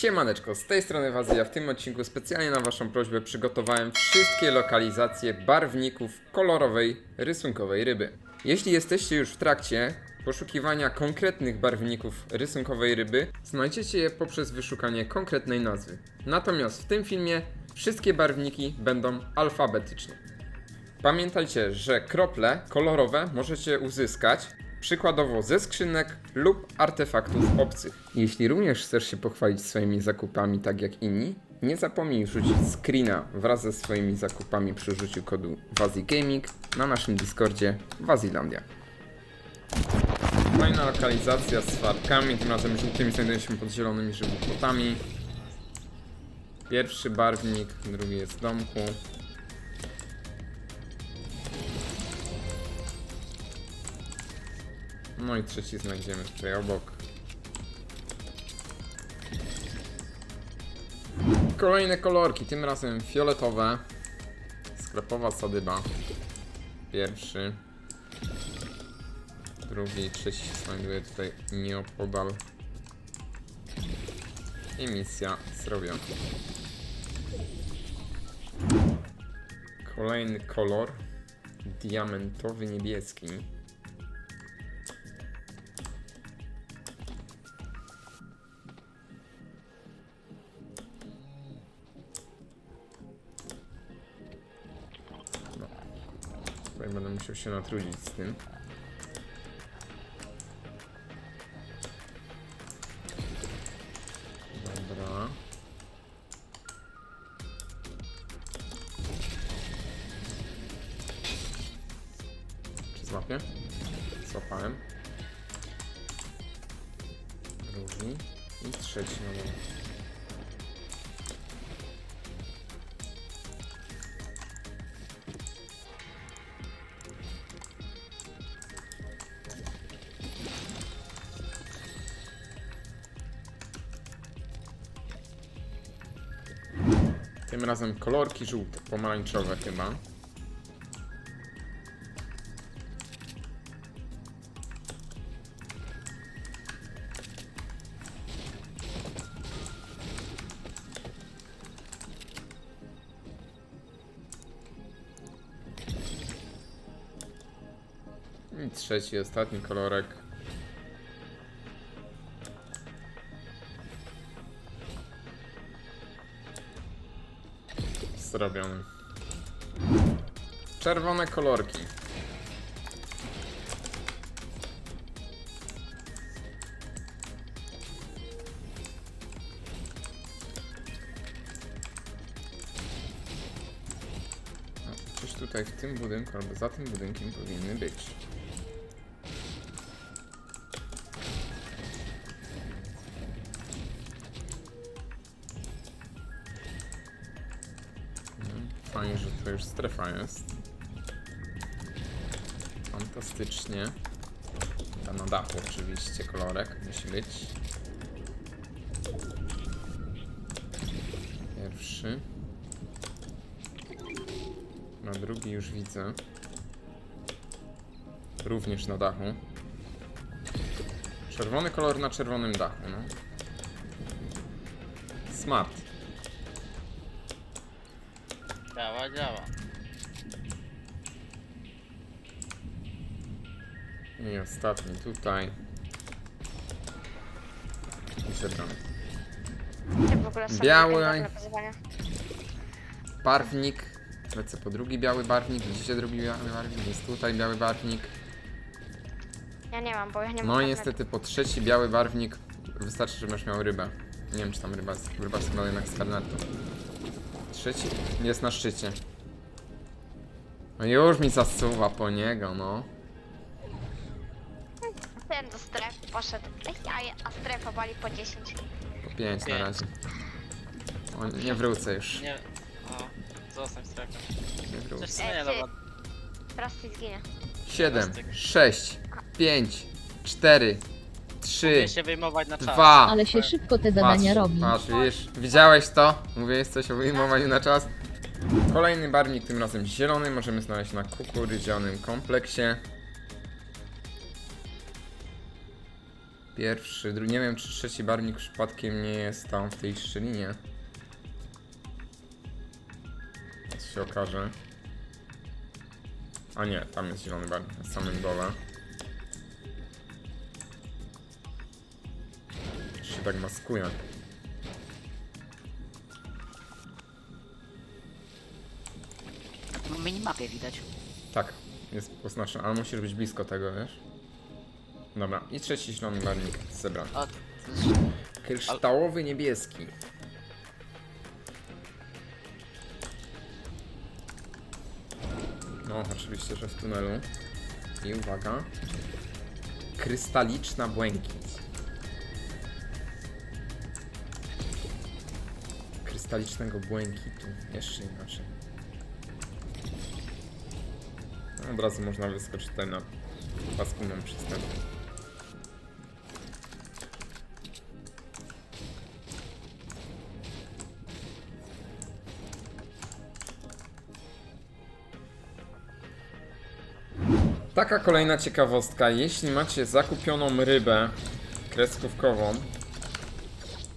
Siemaneczko, z tej strony Wazy, a w tym odcinku specjalnie na Waszą prośbę przygotowałem wszystkie lokalizacje barwników kolorowej, rysunkowej ryby. Jeśli jesteście już w trakcie poszukiwania konkretnych barwników rysunkowej ryby, znajdziecie je poprzez wyszukanie konkretnej nazwy. Natomiast w tym filmie wszystkie barwniki będą alfabetyczne. Pamiętajcie, że krople kolorowe możecie uzyskać przykładowo ze skrzynek lub artefaktów obcych. Jeśli również chcesz się pochwalić swoimi zakupami tak jak inni, nie zapomnij wrzucić screena wraz ze swoimi zakupami przy użyciu kodu WaziGaming na naszym Discordzie Wazilandia. Kolejna lokalizacja z farbkami, tym razem żółtymi znajduje się pod zielonymi żywopłotami. Pierwszy barwnik, drugi jest w domku. No i trzeci znajdziemy tutaj obok. Kolejne kolorki, tym razem fioletowe. Sklepowa sadyba. Pierwszy. Drugi, trzeci się znajduje tutaj nieopodal. I misja zrobiona. Kolejny kolor. Diamentowy niebieski. Będę musiał się natrudzić z tym. Tym razem kolorki żółte, pomarańczowe chyba. I trzeci, ostatni kolorek. Zrobiony. Czerwone kolorki. Coś tutaj w tym budynku albo za tym budynkiem powinny być. Fajnie, że to już strefa jest. Fantastycznie. Ta na dachu oczywiście kolorek musi być. Pierwszy. Na drugi już widzę. Również na dachu. Czerwony kolor na czerwonym dachu, no. Smart. Działa, działa. I ostatni tutaj. I w ogóle są Biały. wyzwania? Barwnik. Lecę po drugi biały barwnik. Widzicie drugi biały barwnik? Jest tutaj biały barwnik. Ja nie mam, bo ja nie mam. No i niestety po trzeci biały barwnik wystarczy, że będziesz miał rybę. Nie wiem, czy tam ryba jest. Ryba jest chyba jednak z karnetu. Trzeci jest na szczycie. No już mi zasuwa po niego, no. Ten do strefy poszedł. Ej, a, strefa wali po 10. Po pięć na Pięć. razie. O, nie wrócę już. Nie. O, zostań strefę. Nie Coś wrócę. Ej, ty- dobra. Teraz ty zginie. 7, Plastyk. 6, 5, 4, 3, Muszę się wyjmować na czas. 2. Ale się szybko te zadania robi. Patrz, widzisz, widziałeś to? Mówiłeś coś o wyjmowaniu na czas? Kolejny barwnik, tym razem zielony, możemy znaleźć na kukurydzianym kompleksie. Pierwszy, drugi, nie wiem czy trzeci barwnik przypadkiem nie jest tam w tej szczelinie. Teraz się okaże. A nie, tam jest zielony barwnik na samym dole. Się tak maskuje. Na minimapie widać. Tak, jest oznaczone, ale musisz być blisko tego, wiesz? Dobra, i trzeci zielony barwnik zebrany. Kryształowy niebieski. No, oczywiście, że w tunelu. I uwaga. Krystaliczna błękit. Krystalicznego błękitu. Jeszcze inaczej. Od razu można wyskoczyć tutaj na paskudną przystęp. Taka kolejna ciekawostka. Jeśli macie zakupioną rybę kreskówkową,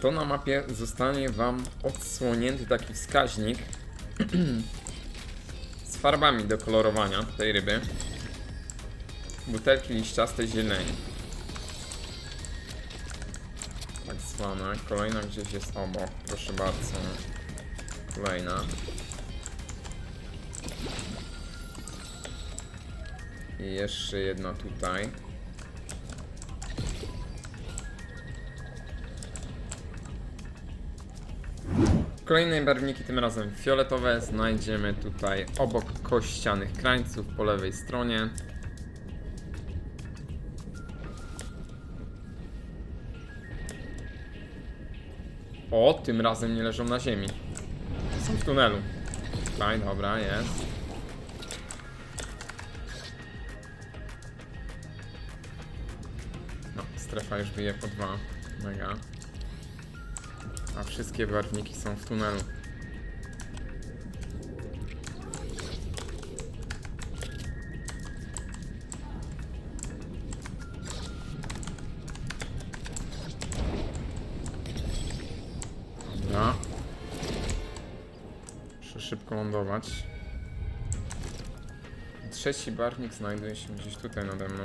to na mapie zostanie Wam odsłonięty taki wskaźnik z farbami do kolorowania tej ryby. Butelki liściastej zieleni. Tak zwane. Kolejna gdzieś jest obok. Proszę bardzo. Kolejna. I jeszcze jedna tutaj. Kolejne barwniki, tym razem fioletowe, znajdziemy tutaj obok kościanych krańców po lewej stronie. O, tym razem nie leżą na ziemi. Są w tunelu. Tutaj, dobra, jest. No, strefa już bije po dwa. Mega. A wszystkie barwniki są w tunelu. Szybko lądować. Trzeci barwnik znajduje się gdzieś tutaj nade mną.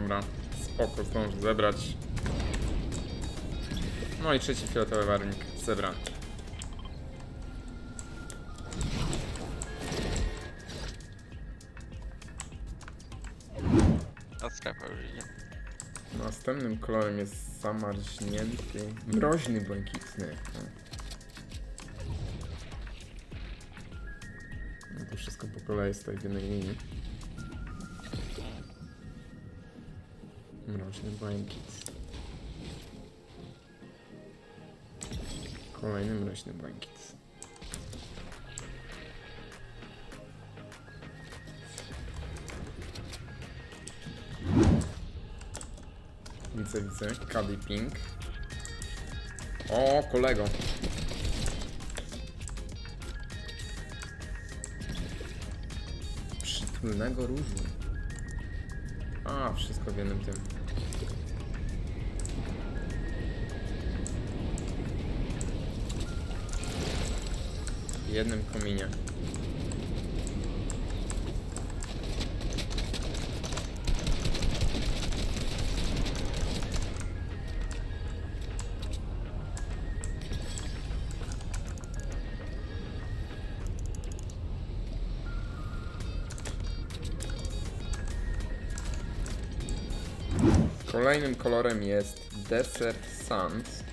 Dobra. Spoko, zdążę zebrać. No i trzeci fioletowy warnik zebrany. Ta strefa już idzie. Następnym kolorem jest zamarznięty, mroźny, błękitny. No to wszystko po kolei stoi w jednej linii. Mroźny błękit. Kolejny mroźny błękit. Widzę, widzę. Pink. O, kolego. Przytulnego różu. A, wszystko w jednym tym. Jednym kominie. Kolejnym kolorem jest Desert Sands.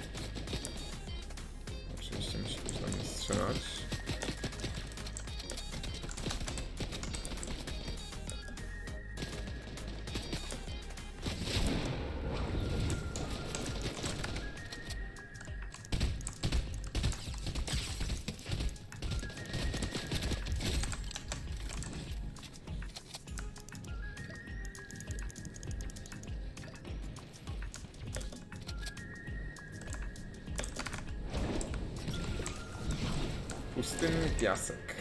Pustynny piasek.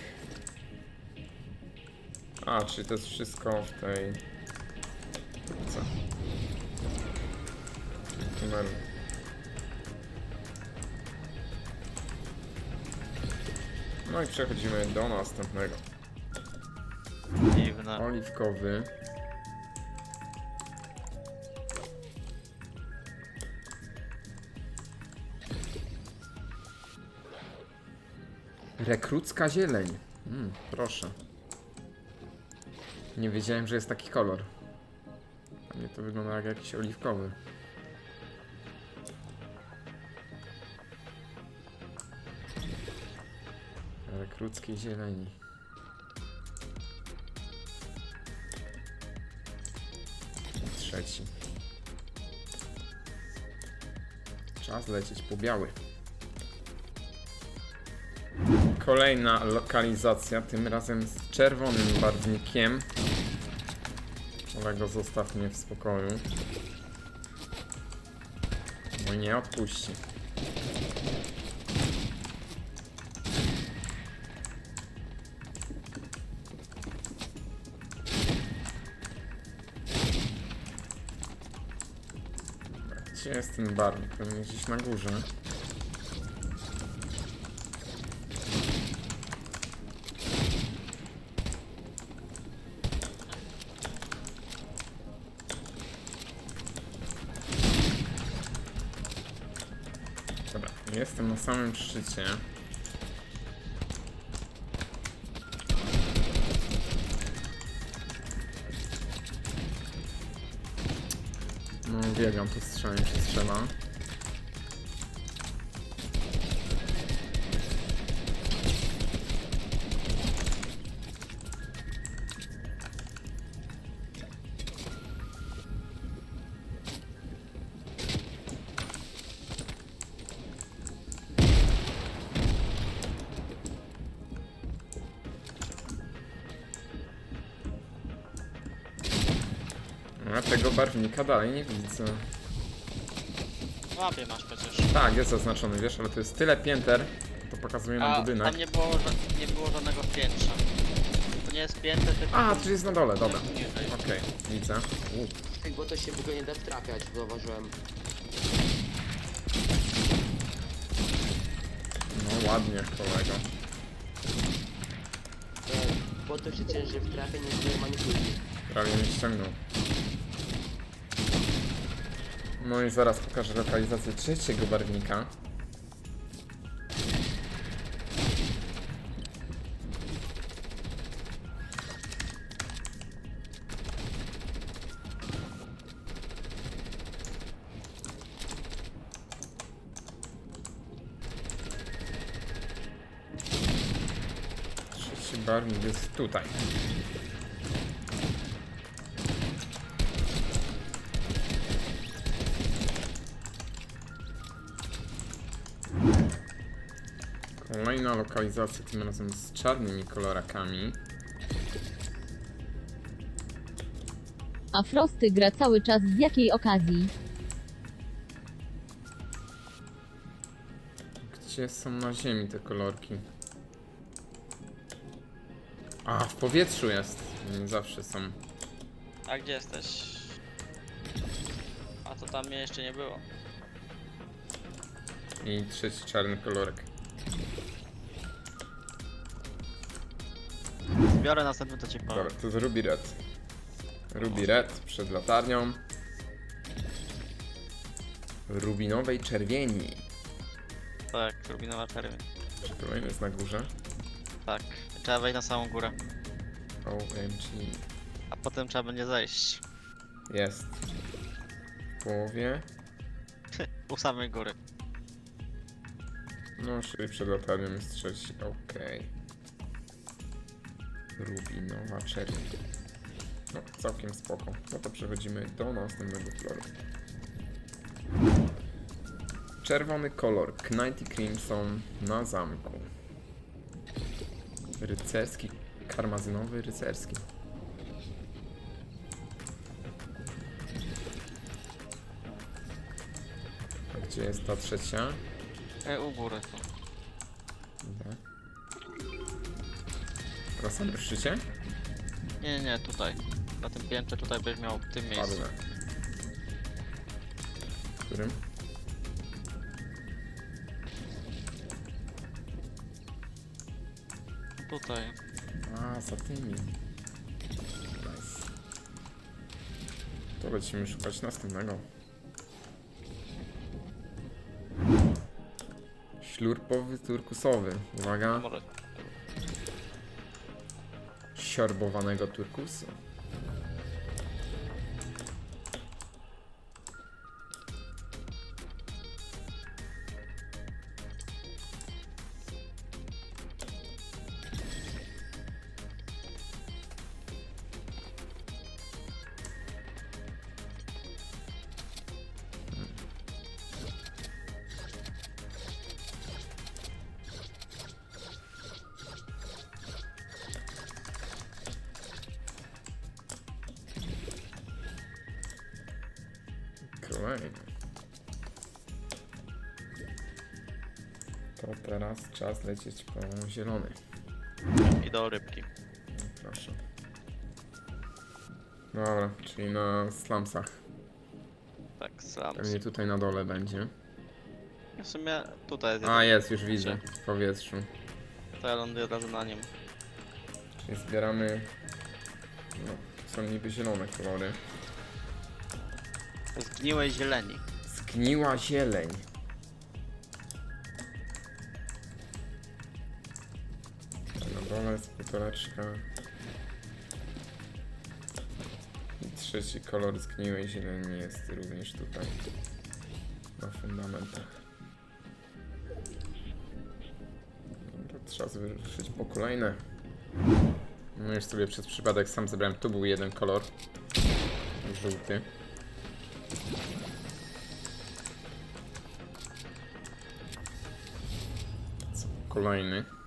A, czyli to jest wszystko w tej... Co? Numer... No i przechodzimy do następnego. Dziwne. Oliwkowy. Rekrucka zieleń. Mm, proszę. Nie wiedziałem, że jest taki kolor. A mnie to wygląda jak jakiś oliwkowy. Rekruckiej zieleni. Trzeci. Czas lecieć po biały. Kolejna lokalizacja, tym razem z czerwonym barwnikiem. Kolego, zostaw mnie w spokoju. I nie odpuści. Gdzie jest ten barwnik? Pewnie gdzieś na górze. Jestem na samym szczycie. No, uwielbiam to strzelanie się strzela. Tego barwnika dalej nie widzę. W mapie masz przecież. Tak, jest zaznaczony, wiesz, ale to jest tyle pięter, to pokazuje nam A budynek. tam nie było, ża- nie było żadnego piętrza. To nie jest piętro, tylko A, to jest na dole, dobra. niżej. Okej, widzę. U, Tak, bo to się w ogóle nie da trafiać, zauważyłem. no ładnie, kolego. E, bo to się ciężej w trafie niż w manipulacji. Prawie mnie ściągnął. No i zaraz pokażę lokalizację trzeciego barwnika. Trzeci barwnik jest tutaj. Kolejna lokalizacja, tym razem z czarnymi kolorakami. A Frosty gra cały czas z jakiej okazji? Gdzie są na ziemi te kolorki? A, w powietrzu jest. Nie zawsze są. A gdzie jesteś? A to tam mnie jeszcze nie było. I trzeci czarny kolorek. Zbiorę następny to ci powiem. Dobra, to jest Ruby Red. Ruby Red przed latarnią. Rubinowej czerwieni. Tak, rubinowa czerwień. Czy kolejny jest na górze? Tak. Trzeba wejść na samą górę. OMG. A potem trzeba będzie zejść. Jest. W połowie. U samej góry. No, czyli przed latarnią jest trzeci. Okej. Rubinowa czerwień. No, całkiem spoko. No to przechodzimy do następnego koloru. Czerwony kolor. Knighty Crimson na zamku. Rycerski. Karmazynowy rycerski. Gdzie jest ta trzecia? E, u góry tu. Na samym szczycie? Nie, nie, tutaj. Na tym piętrze tutaj byś miał w tym miejscu. Padnę. W którym? Tutaj. A, za tymi. Nice. To lecimy szukać następnego. Ślurpowy turkusowy. Uwaga. Może Siorbowanego turkusu. Kolejny. To teraz czas lecieć po zielony. i do rybki. Proszę. Dobra, czyli na slumsach. Tak, slams. Pewnie tutaj na dole będzie. W sumie tutaj jest A, jeden. jest, już widzę. W powietrzu. To ja ląduję od razu na nim. Czyli zbieramy... No, są niby zielone kolory. Zgniłej zieleni. Zgniła zieleń. Jest buteleczka. I trzeci kolor zgniłej zieleni jest również tutaj. Na fundamentach. Dobra, trzeba wyruszyć po kolejne. No już sobie przez przypadek sam zebrałem. Tu był jeden kolor. Żółty. Kolejny.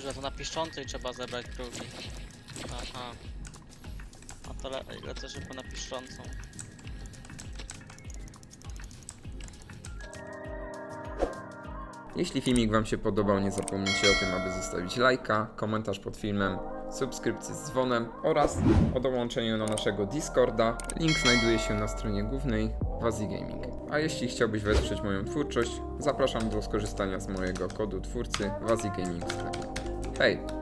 Kurze, to na piszczącej trzeba zebrać drugi. Aha. A to le lecę szybko na piszczącą. Jeśli filmik Wam się podobał, nie zapomnijcie o tym, aby zostawić lajka, komentarz pod filmem, subskrypcję z dzwonem oraz o dołączeniu do naszego Discorda. Link znajduje się na stronie głównej Wazi Gaming. A jeśli chciałbyś wesprzeć moją twórczość, zapraszam do skorzystania z mojego kodu twórcy Wazi Gaming w sklepie. Hej!